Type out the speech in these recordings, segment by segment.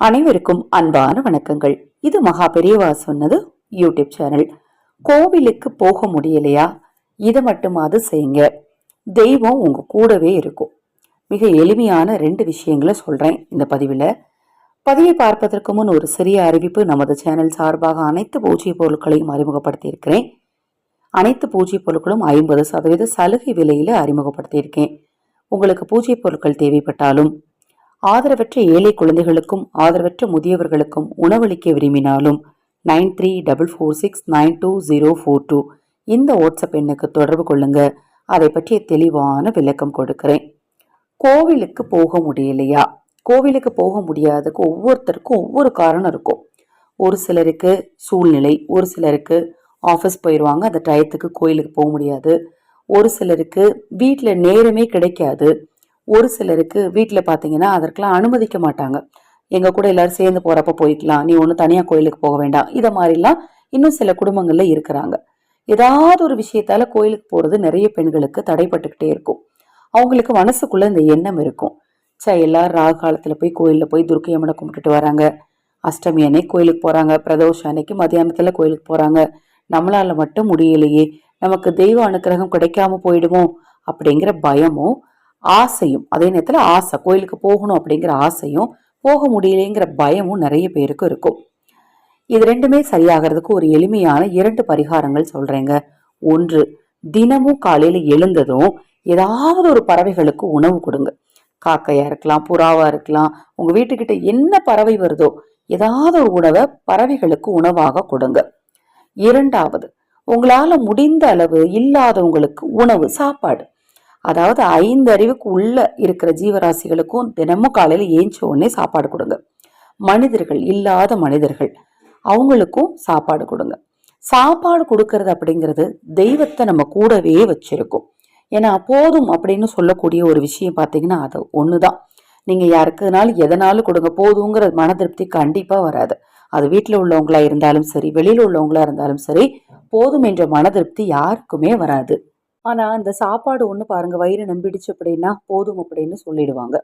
அனைவருக்கும் அன்பான வணக்கங்கள். இது மகா பெரியவா சொன்னது யூடியூப் சேனல். கோவிலுக்கு போக முடியலையா? இதை மட்டுமாவது செய்யுங்க. தெய்வம் உங்க கூடவே இருக்கும். மிக எளிமையான ரெண்டு விஷயங்களை சொல்றேன் இந்த பதிவில். பதிவை பார்ப்பதற்கு முன் ஒரு சிறிய அறிவிப்பு. நமது சேனல் சார்பாக அனைத்து பூஜை பொருட்களையும் அறிமுகப்படுத்தியிருக்கிறேன். அனைத்து பூஜை பொருட்களும் ஐம்பது சதவீத சலுகை விலையில் அறிமுகப்படுத்தியிருக்கேன். உங்களுக்கு பூஜை பொருட்கள் தேவைப்பட்டாலும் ஆதரவற்ற ஏழை குழந்தைகளுக்கும் ஆதரவற்ற முதியவர்களுக்கும் உணவளிக்க விரும்பினாலும் nine three double four six nine two zero four two இந்த வாட்ஸ்அப் எண்ணுக்கு தொடர்பு கொள்ளுங்க. அதை பற்றிய தெளிவான விளக்கம் கொடுக்கிறேன். கோவிலுக்கு போக முடியலையா? கோவிலுக்கு போக முடியாததுக்கு ஒவ்வொருத்தருக்கும் ஒவ்வொரு காரணம் இருக்கும். ஒரு சிலருக்கு சூழ்நிலை ஒரு சிலருக்கு ஆஃபீஸ் போயிடுவாங்க அந்த டயத்துக்கு கோயிலுக்கு போக முடியாது. ஒரு சிலருக்கு வீட்டில் நேரமே கிடைக்காது. ஒரு சிலருக்கு வீட்டில் பார்த்தீங்கன்னா அதற்கெல்லாம் அனுமதிக்க மாட்டாங்க. எங்கள் கூட எல்லாரும் சேர்ந்து போகிறப்ப போய்க்கலாம். நீ ஒன்றும் தனியாக கோயிலுக்கு போக வேண்டாம். இதை மாதிரிலாம் இன்னும் சில குடும்பங்களில் இருக்கிறாங்க. ஏதாவது ஒரு விஷயத்தால கோயிலுக்கு போகிறது நிறைய பெண்களுக்கு தடைப்பட்டுக்கிட்டே இருக்கும். அவங்களுக்கு மனசுக்குள்ளே இந்த எண்ணம் இருக்கும். சே எல்லாரும் ராகு காலத்தில் போய் கோயிலில் போய் துர்க்கை அம்மனை கும்பிட்டுட்டு வராங்க. அஷ்டமி அன்னைக்கு கோயிலுக்கு போகிறாங்க பிரதோஷ அன்னைக்கு மதியானத்தில் கோயிலுக்கு போகிறாங்க நம்மளால் மட்டும் முடியலையே. நமக்கு தெய்வ அனுக்கிரகம் கிடைக்காம போயிடுமோ? அப்படிங்கிற பயமும் ஆசையும். அதே நேரத்தில் ஆசை கோயிலுக்கு போகணும் அப்படிங்கிற ஆசையும் போக முடியலைங்கிற பயமும் நிறைய பேருக்கு இருக்கும். இது ரெண்டுமே சரியாகிறதுக்கு ஒரு எளிமையான இரண்டு பரிகாரங்கள் சொல்றேங்க. ஒன்று தினமும் காலையில் எழுந்ததும் ஏதாவது ஒரு பறவைகளுக்கு உணவு கொடுங்க. காக்கையா இருக்கலாம் புறாவா இருக்கலாம் உங்க வீட்டுக்கிட்ட என்ன பறவை வருதோ ஏதாவது ஒரு உணவை பறவைகளுக்கு உணவாக கொடுங்க. இரண்டாவது உங்களால முடிந்த அளவு இல்லாதவங்களுக்கு உணவு சாப்பாடு. அதாவது ஐந்து அறிவுக்கு உள்ள இருக்கிற ஜீவராசிகளுக்கும் தினமும் காலையில் ஏஞ்சி உடனே சாப்பாடு கொடுங்க. மனிதர்கள் இல்லாத மனிதர்கள் அவங்களுக்கும் சாப்பாடு கொடுங்க. சாப்பாடு கொடுக்கறது அப்படிங்கிறது தெய்வத்தை நம்ம கூடவே வச்சிருக்கோம். ஏன்னா போதும் அப்படின்னு சொல்லக்கூடிய ஒரு விஷயம் பார்த்தீங்கன்னா அது ஒன்று தான் நீங்கள் யாருக்குனாலும் எதனாலும் கொடுங்க. போதுங்கிற மன திருப்தி கண்டிப்பாக வராது. அது வீட்டில் உள்ளவங்களா இருந்தாலும் சரி வெளியில் உள்ளவங்களா இருந்தாலும் சரி போதும் என்ற மன திருப்தி யாருக்குமே வராது. ஆனால் அந்த சாப்பாடு ஒன்று பாருங்கள் வயிறு நம்பிடுச்சு அப்படின்னா போதும் அப்படின்னு சொல்லிடுவாங்க.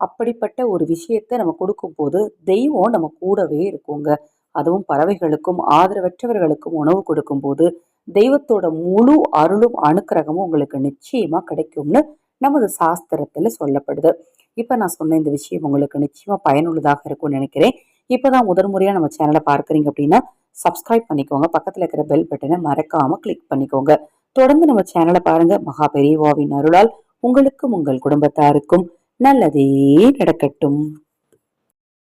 அப்படிப்பட்ட ஒரு விஷயத்தை நம்ம கொடுக்கும்போது தெய்வம் நம்ம கூடவே இருக்குங்க. அதுவும் பறவைகளுக்கும் ஆதரவற்றவர்களுக்கும் உணவு கொடுக்கும்போது தெய்வத்தோட முழு அருளும் அனுக்கிரகமும் உங்களுக்கு நிச்சயமாக கிடைக்கும்னு நமது சாஸ்திரத்தில் சொல்லப்படுது. இப்போ நான் சொன்ன இந்த விஷயம் உங்களுக்கு நிச்சயமாக பயனுள்ளதாக இருக்கும்னு நினைக்கிறேன். இப்பதான் முதல் முறையாக நம்ம சேனலை பார்க்குறீங்க அப்படின்னா சப்ஸ்கிரைப் பண்ணிக்கோங்க. பக்கத்தில் இருக்கிற பெல் பட்டனை மறக்காமல் கிளிக் பண்ணிக்கோங்க. தொடர்ந்து நம்ம சேனலை பாருங்க. மகா பெரியவாவின் அருளால் உங்களுக்கும் உங்கள் குடும்பத்தாருக்கும் நல்லதே நடக்கட்டும்.